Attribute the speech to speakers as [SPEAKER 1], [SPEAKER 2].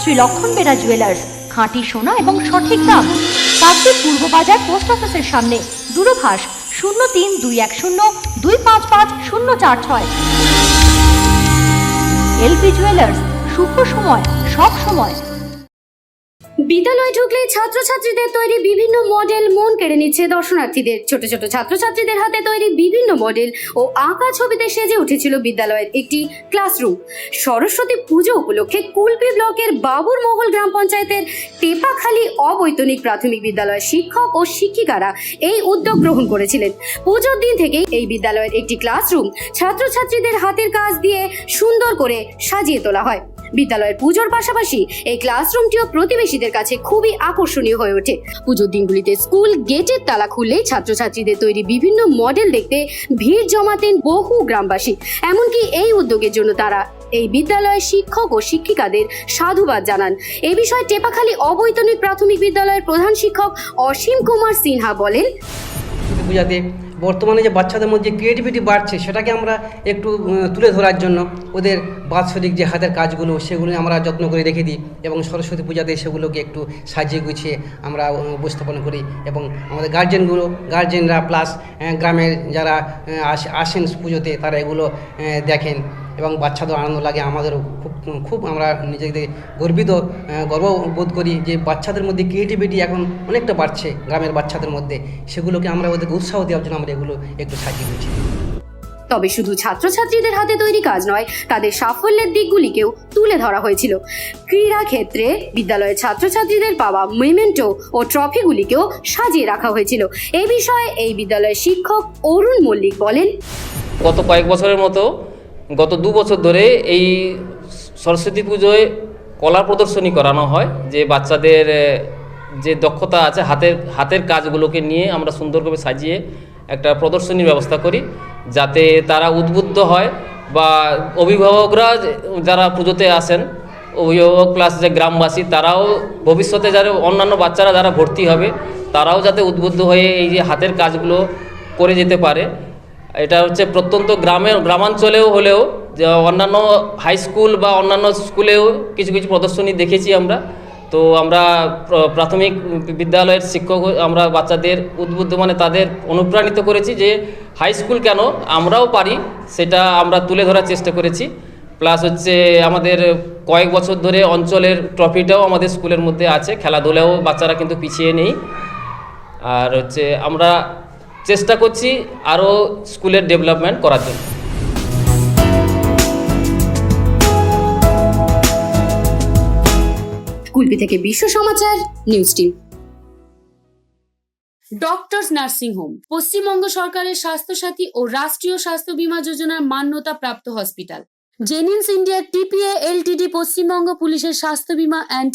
[SPEAKER 1] শ্রী লক্ষণ বেরা জুয়েলার্স খাঁটি সোনা এবং সঠিক দাম। কার্তিক পূর্ব বাজার পোস্ট অফিসের সামনে, দূরভাষ শূন্য তিন দুই এক শূন্য দুই পাঁচ পাঁচ শূন্য চার ছয়। এলপি জুয়েলার্স শুভ সময়, সব সময়।
[SPEAKER 2] বিদ্যালয়ে ঢুকলে ছাত্রছাত্রীদের তৈরি বিভিন্ন মডেল কেড়ে নিচ্ছে দর্শনার্থীদের। ছোট ছোট ছাত্রছাত্রীদের হাতে তৈরি বিভিন্ন মডেল ও আঁকা ছবিতে সেজে উঠেছিল বিদ্যালয়ের একটি ক্লাসরুম। সরস্বতী পুজো উপলক্ষে কুলপি ব্লকের বাবুর মহল গ্রাম পঞ্চায়েতের টেপাখালী অবৈতনিক প্রাথমিক বিদ্যালয়ের শিক্ষক ও শিক্ষিকারা এই উদ্যোগ গ্রহণ করেছিলেন। পুজোর দিন থেকেই এই বিদ্যালয়ের একটি ক্লাসরুম ছাত্রছাত্রীদের হাতের কাজ দিয়ে সুন্দর করে সাজিয়ে তোলা হয়। বিদ্যালয়ের পুজোর পাশাপাশি এই ক্লাসরুমটিও প্রতিবেশীদের কাছে খুবই আকর্ষণীয় হয়ে ওঠে। পুজোর দিনগুলিতে স্কুল গেটের তালা খুললে ছাত্রছাত্রীদের তৈরি বিভিন্ন মডেল দেখতে ভিড় জমাতেন বহু গ্রামবাসী। এমনকি এই উদ্যোগের জন্য তারা এই বিদ্যালয়ের শিক্ষক ও শিক্ষিকাদের সাধুবাদ জানান। এ বিষয়ে টেপাখালী অবৈতনিক প্রাথমিক বিদ্যালয়ের প্রধান শিক্ষক অসীম কুমার সিনহা বলেন
[SPEAKER 3] সরস্বতী পূজাতে। বর্তমানে যে বাচ্চাদের মধ্যে ক্রিয়েটিভিটি বাড়ছে, সেটাকে আমরা একটু তুলে ধরার জন্য ওদের বাৎসরিক যে হাতের কাজগুলো, সেগুলো আমরা যত্ন করে রেখে দিই এবং সরস্বতী পূজাতে সেগুলোকে একটু সাজিয়ে গুছিয়ে আমরা উপস্থাপন করি এবং আমাদের গার্জেনগুলো গার্জেনরা প্লাস গ্রামের যারা আসেন পুজোতে, তারা এগুলো দেখেন। এবং বাচ্চাদের আনন্দ লাগে আমাদেরও খুব খুব আমরা নিজেদের গর্বিত গর্ব বোধ করি যে বাচ্চাদের মধ্যে ক্রিয়েটিভিটি এখন অনেকটা বাড়ছে গ্রামের বাচ্চাদের মধ্যে। সেগুলোকে আমরা ওদেরকে উৎসাহ দেওয়ার জন্য আমরা এগুলো একটু সাজিয়ে দিই।
[SPEAKER 2] তবে শুধু ছাত্রছাত্রীদের হাতে তৈরি কাজ নয় তাদের সাফল্যের দিকগুলিকেও তুলে ধরা হয়েছিল। ক্রীড়া ক্ষেত্রে বিদ্যালয়ের ছাত্রছাত্রীদের পাওয়া মেমেন্টো ও ট্রফিগুলিকেও সাজিয়ে রাখা হয়েছিল। এই বিষয়ে এই বিদ্যালয়ের শিক্ষক অরুণ মল্লিক বলেন
[SPEAKER 4] গত কয়েক বছরের মতো গত দু বছর ধরে এই সরস্বতী পুজোয় কলা প্রদর্শনী করানো হয়, যে বাচ্চাদের যে দক্ষতা আছে হাতের হাতের কাজগুলোকে নিয়ে আমরা সুন্দরভাবে সাজিয়ে একটা প্রদর্শনীর ব্যবস্থা করি, যাতে তারা উদ্বুদ্ধ হয় বা অভিভাবকরা যারা পুজোতে আসেন, অভিভাবক প্লাস যে গ্রামবাসী, তারাও ভবিষ্যতে যারা অন্যান্য বাচ্চারা যারা ভর্তি হবে, তারাও যাতে উদ্বুদ্ধ হয়ে এই যে হাতের কাজগুলো করে যেতে পারে। এটা হচ্ছে প্রত্যন্ত গ্রামের, গ্রামাঞ্চলেও হলেও যে অন্যান্য হাই স্কুল বা অন্যান্য স্কুলেও কিছু কিছু প্রদর্শনী দেখেছি আমরা। তো আমরা প্রাথমিক বিদ্যালয়ের শিক্ষক আমরা বাচ্চাদের উদ্বুদ্ধ মানে তাদের অনুপ্রাণিত করেছি যে হাই স্কুল কেন আমরাও পারি, সেটা আমরা তুলে ধরার চেষ্টা করেছি। প্লাস হচ্ছে আমাদের কয়েক বছর ধরে অঞ্চলের ট্রফিটাও আমাদের স্কুলের মধ্যে আছে খেলাধুলাও বাচ্চারা কিন্তু পিছিয়ে নেই। আর হচ্ছে আমরা চেষ্টা করছি আরও স্কুলের ডেভেলপমেন্ট করার জন্য।
[SPEAKER 2] কুলপি থেকে Biswa Samachar news team. Doctors nursing home Paschimbanga সরকারের স্বাস্থ্যসাথী ও রাষ্ট্রীয় স্বাস্থ্য বীমা যোজনার মান্যতা প্রাপ্ত hospital. Genins India TPA LTD Paschimbanga পুলিশের স্বাস্থ্য বীমা অ্যান্ড